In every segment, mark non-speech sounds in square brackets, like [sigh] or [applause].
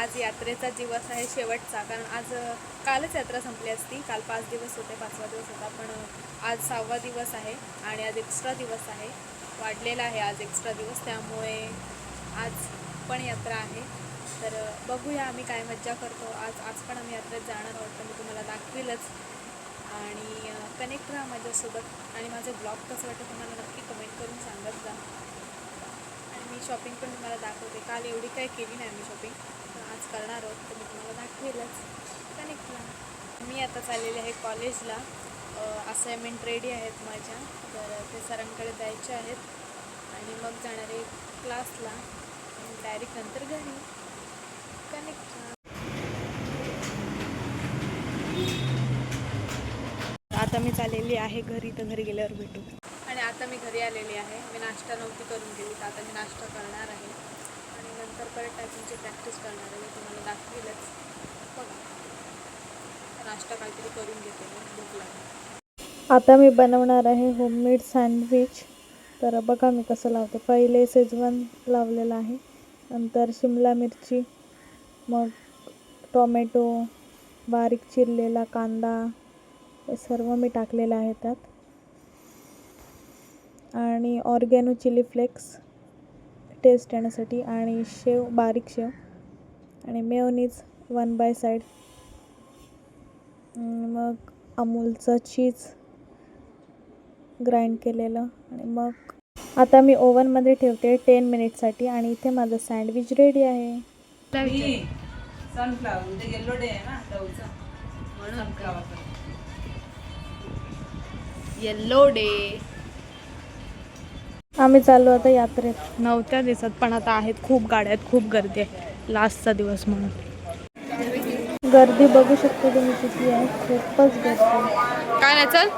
आज यात्रेचा दिवस आहे शेवटचा. कारण आज कालच यात्रा संपली असती. काल पाच दिवस होते पाचवा दिवस होता पण आज सहावा दिवस आहे आणि आज एक्स्ट्रा दिवस आहे. वाढलेला आहे आज एक्स्ट्रा दिवस. त्यामुळे आज पण यात्रा आहे. तर बघूया आम्ही काय मज्जा करतो. आज आज पण आम्ही यात्रेत जाणार आहोत तर मी तुम्हाला दाखवेलच. आणि कनेक्ट राहा माझ्यासोबत. आणि माझे ब्लॉग कसं वाटतं तुम्हाला नक्की कमेंट करून सांगत जा. मी शॉपिंग पण तुम्हाला दाखवते. काल एवढी काही केली नाही मी शॉपिंग पण आज करणार आहोत. तर मी तुम्हाला दाखवेलच. कनेक्टला मी आता चाललेले आहे कॉलेजला असाइनमेंट रेडी आहेत माझ्या. तर ते सरांकडे द्यायचे आहेत. आणि मग जाणारे क्लासला आणि डायरेक्ट नंतर घरी. कनेक्ट आता मी चाललेली आहे घरी. तर घरी गेल्यावर भेटू. आता मी घरी आलेली आहे. मी नाश्ता नव्हती करून गेली तर आता मी नाश्ता करणार आहे. आणि नंतर परत टायपिंगची प्रॅक्टिस करणार आहे. तुम्हाला दाखवेलच. बघा. नाश्ता काहीतरी करून घेते मी. भूक लागली. आता मी बनवणार आहे होममेड सँडविच तर बघा मी कसं लावते. पहिले शेजवान लावलेलं आहे. नंतर शिमला मिरची मग टोमॅटो बारीक चिरलेला कांदा हे सर्व मी टाकलेलं आहे त्यात. आणि ऑर्गॅनो चिली फ्लेक्स टेस्ट येण्यासाठी आणि शेव बारीक शेव आणि मेयोनीज वन बाय साईड. मग अमूलचं चीज ग्राइंड केलेलं आणि मग आता मी ओव्हनमध्ये ठेवते टेन मिनिटसाठी आणि इथे माझं सँडविच रेडी आहे. येल्लो डे आम्ही चाललो आता यात्रेत. नवत्या दिवसात पण आता आहेत खूप गाड्या आहेत खूप गर्दी आहे. लास्टचा दिवस म्हणून. गर्दी बघू शकतो तुम्ही किती आहे. खूपच गर्दी. काय नाही चल.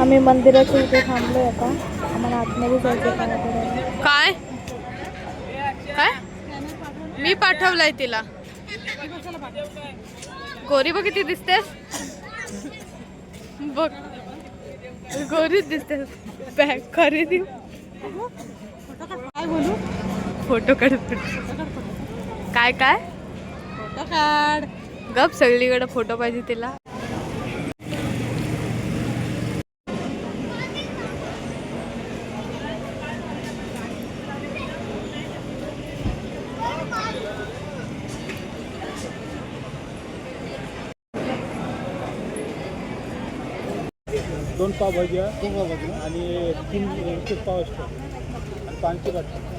आम्ही मंदिराच्या इथे थांबलो आता. आम्हाला आतमध्ये जायचं काय? काय? मी पाठवलंय तिला. गोरी बघ किती दिसतेस. बघ. गोरीच दिसतेस. बॅग खरेदी. काय बोलू? फोटो काढत काय काय? फोटो काढ. गप सगळीकडे फोटो पाहिजे तिला. दोन पाव भाज्या दोन पाव भाज्या आणि तीन एक पाव असतो आणि पानची वाटतं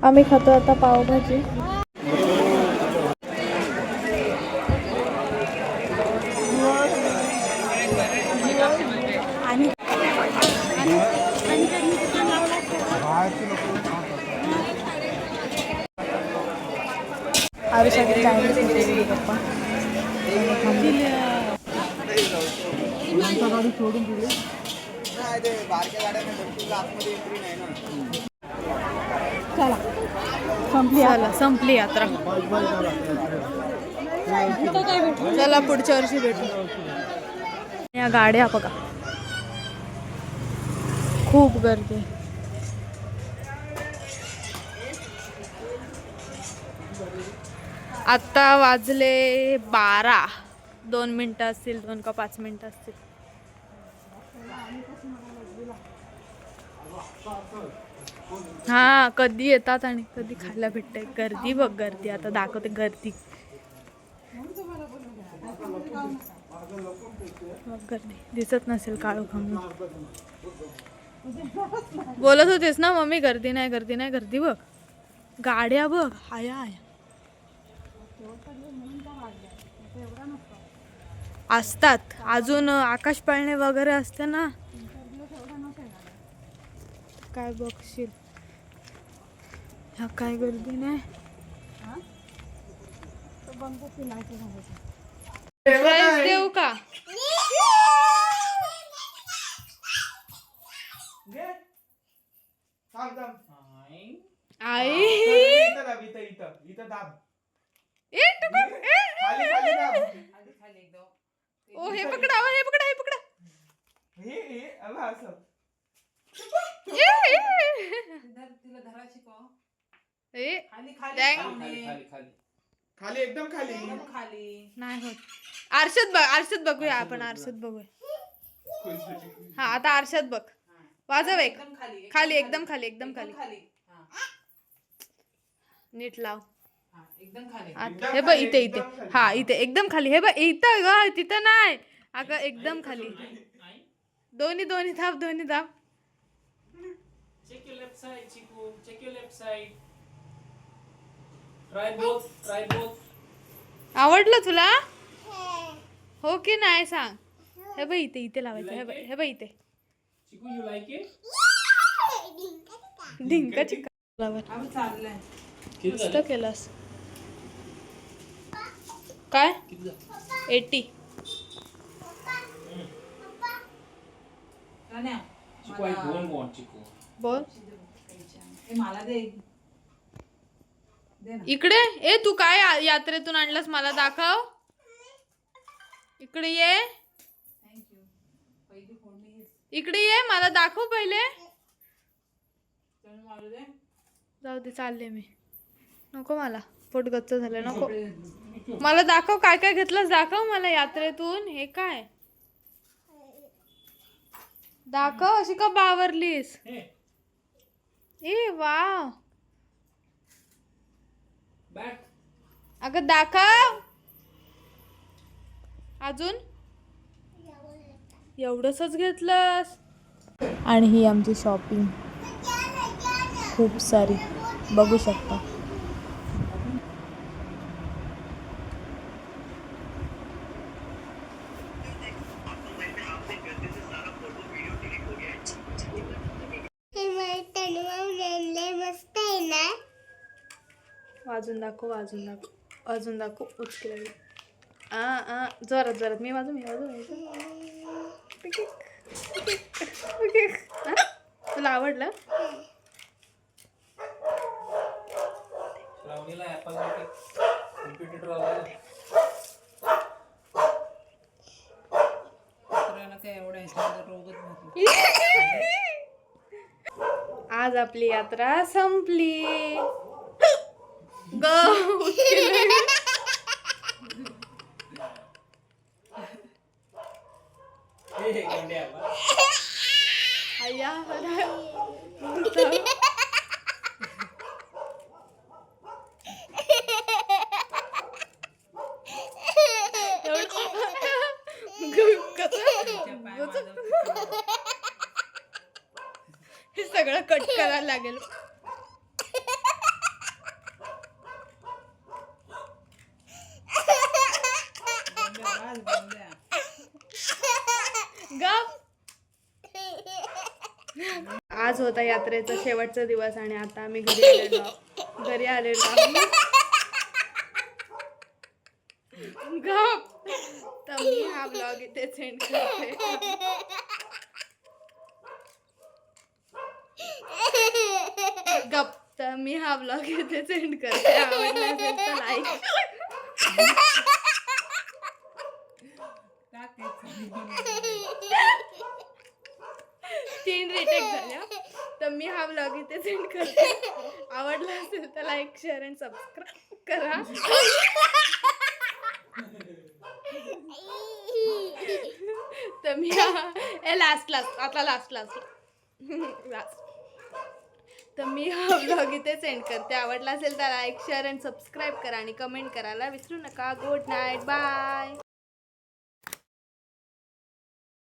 आम्ही खातो आता पावभाजी. घेतलेली पप्पा गाडी सोडून दिली चला संपली झालं संपली यात्रा. चला पुढच्या वर्षी भेटू. या गाड्या बघा. खूप गर्दी. आत्ता वाजले बारा. दोन मिनटं असतील दोन का पाच मिनटं असतील. हा कधी येतात आणि कधी खायला भेटते गर्दी बघ गर्दी. आता दाखवते गर्दी. गर्दी. दिसत नसेल काळू खाऊन बोलत होतीस ना मम्मी गर्दी नाही गर्दी नाही गर्दी बघ. गाड्या बघ. हाया हाया. असतात. अजून आकाश पाळणे वगैरे असते ना? काय बघशील? ह्या काय गर्दी नाही देऊ का आई इथं दाब इथं इथं इथं दाब ए टुकुर, ए, ए, खाली खाली दाब खाली खाली एकदम ओ हे पकडा ओ, हे पकडा हे पकडा हे हे अगं असं ए, ए. तिला तिला धरा शिकव ए खाली एकदम खाली. एकदम खाली. नाही होत. आरशात बघ आरशात बघूया आपण आरशात बघूया. हा आता आरशात बघ. वाजव एक. एकदम खाली खाली एकदम खाली एकदम खाली. हा. नीट लाव. हा एकदम खाली. हे बघ इथे इथे. एकदम खाली. हा इथे एकदम खाली. हे बघ इथं ग तिथं नाही. अगं एकदम खाली. दोन्ही दोन्ही धाप दोन्ही धाप Check your left side, Chiku. Check your left side. Try both. Try both. आवडलं तुला हो की नाही सांग हे बघ इथे इथे लावायचं हे बघ हे बघ इथे Chiku, you like it? ढिंका चिका लावर आम्ही चाललंय किती मस्त झाले? केलास काय किती झाले? एटी राण्या, Chiku, I मला- don't want Chiku. बोल. हे मला दे. दे ना. इकडे ए तू काय या- यात्रेतून आणलास मला दाखव. इकडे ये. थँक्यू पहिली फोडणी हीच. इकडे ये मला दाखव पहिले. चल मारू दे. जाऊ दे चालले मी. नको मला. पोट गच्च झालं नको. मला दाखव काय काय घेतलंस दाखव मला यात्रेतून. हे काय? दाखव अशी का बावरलीस? ए वाव. back. अगं दाखव. अजून? एवढंच घेतलंस. आणि ही आमची शॉपिंग खूप सारी. बघू शकता मस्त आहे ना वाजून दाखव वाजून दाखव अजून दाखव उचकी लागली आ आ जोरात जोरात. मी वाजू मी वाजू. हा? तुला आवडलं? [laughs] आज आपली यात्रा संपली. Go. हे हे हे सगळं कट करायला लागेल बंड्या, वाज बंड्या. गप आज होता यात्रेचा शेवटचा दिवस आणि आता आम्ही घरी आलेलो घरी आलेलो आहोत. गप. तर मी हा ब्लॉग इथे सेंड करते. गप. तर मी हा ब्लॉग इथे सेंड करते. आवडला असेल तर लाईक टाक हे. तीन रिटेक झाल्या तर मी हा ब्लॉग इथे सेंड [laughs] करते. आवडला असेल तर लाईक शेअर अँड सबस्क्राईब करा. तर मी ए लास्ट लास्ट आता लास्ट लास्ट लास्ट तर मी हा ब्लॉग इथे सेंड करते. आवडला असेल तर लाईक शेअर अँड सबस्क्राईब करा आणि कमेंट करायला विसरू नका. Good night bye